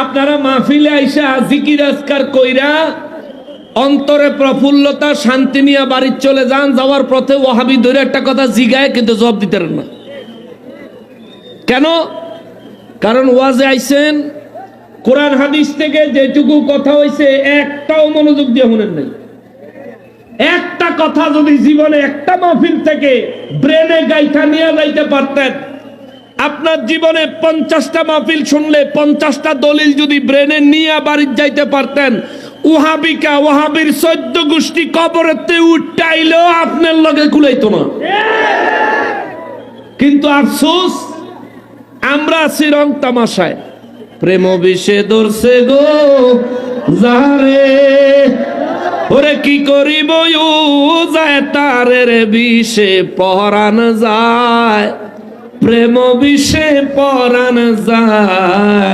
আপনারা মাহফিলে আইসা জিকির আজকার কইরা অন্তরে প্রফুল্লতা, শান্তি নিয়ে বাড়ির চলে যান, যাওয়ার পথে ওহাবি ধরে একটা কথা জিগায় কিন্তু জবাব দিতে না। কেন? কারণ ওয়াজে আইসেন কোরআন হাদিস থেকে যেটুকু কথা হয়েছে একটাও মনোযোগ দিয়ে শুনেন নাই। একটা কথা যদি জীবনে একটা মাহফিল থেকে ব্রেনে গাইথা নিয়ে যাইতে পারতেন আপনার জীবনে পঞ্চাশটা মাহফিল শুনলে পঞ্চাশটা দলিল যদি ব্রেনে নিয়ে বাড়ির যাইতে পারতেন ওহাবিকা ওহাবির চোদ্দ গোষ্ঠী কবরেতে উঠাইলেও আপনার লগে কুলাইতো না। কিন্তু আফসোস, আমরা আছি রং তামাশায়। প্রেম বিষে ধরছে গো যারে। ওরে কি করিব যায় তারে বিষে পহরান যায়। প্রেম বিষে পরান যায়।